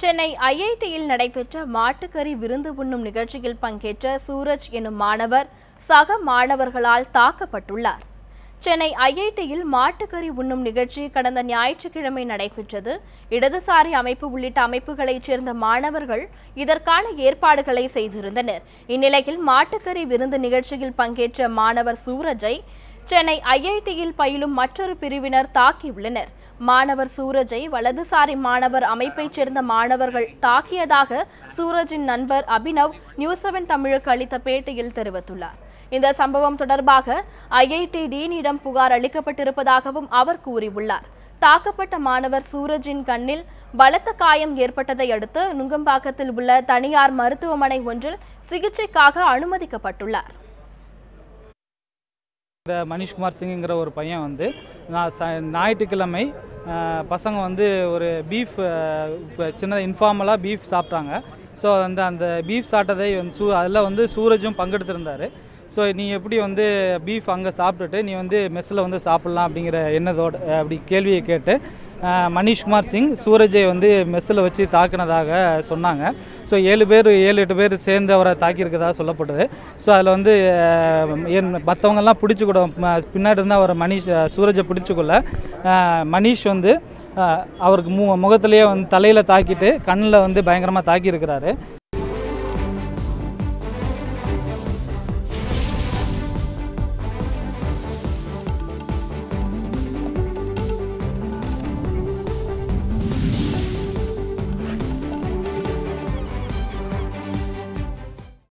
சென்னை ஐஐடியில் நடைபெற்ற மாட்டுக்கறி விருந்து உண்ணும் நிகழ்ச்சியில் பங்கேற்ற சூரஜ் எனும் மாணவர் சக மாணவர்களால் தாக்கப்பட்டுள்ளார். சென்னை ஐஐடியில் மாட்டுக்கறி உண்ணும் நிகழ்ச்சி கடந்த ஞாயிற்றுக்கிழமை நடைபெற்றது. இடதுசாரி அமைப்பு உள்ளிட்ட அமைப்புகளைச் சேர்ந்த மாணவர்கள் இதற்கான ஏற்பாடுகளை செய்திருந்தனர். இந்நிலையில் மாட்டுக்கறி விருந்து நிகழ்ச்சியில் பங்கேற்ற மாணவர் சூரஜை சென்னை ஐஐடியில் பயிலும் மற்றொரு பிரிவினர் தாக்கியுள்ளனர். மாணவர் சூரஜை வலதுசாரி மாணவர் அமைப்பைச் சேர்ந்த மாணவர்கள் தாக்கியதாக சூரஜின் நண்பர் அபினவ் நியூஸ் செவன் தமிழுக்கு அளித்த பேட்டியில் தெரிவித்துள்ளார். இந்த சம்பவம் தொடர்பாக ஐஐடி டீனிடம் புகார் அளிக்கப்பட்டிருப்பதாகவும் அவர் கூறியுள்ளார். தாக்கப்பட்ட மாணவர் சூரஜின் கண்ணில் பலத்த காயம் ஏற்பட்டதை அடுத்து நுங்கம்பாக்கத்தில் உள்ள தனியார் மருத்துவமனை ஒன்றில் சிகிச்சைக்காக அனுமதிக்கப்பட்டுள்ளார். இந்த மணிஷ்குமார் சிங்குங்கிற ஒரு பையன் வந்து நான் ஞாயிற்றுக்கிழமை பசங்க வந்து ஒரு பீஃப் இப்போ சின்னதாக இன்ஃபார்மலாக பீஃப் சாப்பிட்டாங்க. ஸோ அந்த அந்த பீஃப் சாப்பிட்டதை வந்து சூ அதில் வந்து சூரஜும் பங்கெடுத்திருந்தாரு. ஸோ நீ எப்படி வந்து பீஃப் அங்கே சாப்பிட்டுட்டு நீ வந்து மெஸ்ஸில் வந்து சாப்பிட்லாம் அப்படிங்கிற எண்ணத்தோட அப்படி கேள்வியை கேட்டு மணிஷ்குமார் சிங் சூரஜை வந்து மெஸ்ஸில் வச்சு தாக்குனதாக சொன்னாங்க. ஸோ ஏழு பேர் ஏழு எட்டு பேர் சேர்ந்து அவரை தாக்கியிருக்கதாக சொல்லப்பட்டது. ஸோ அதில் வந்து என் மற்றவங்கெல்லாம் பிடிச்சி கூட பின்னாடி இருந்து அவர் மணிஷ் சூரஜை பிடிச்சிக்கொள்ள மணிஷ் வந்து அவருக்கு மு முகத்திலேயே வந்து தலையில் தாக்கிட்டு கண்ணில் வந்து பயங்கரமாக தாக்கியிருக்கிறாரு.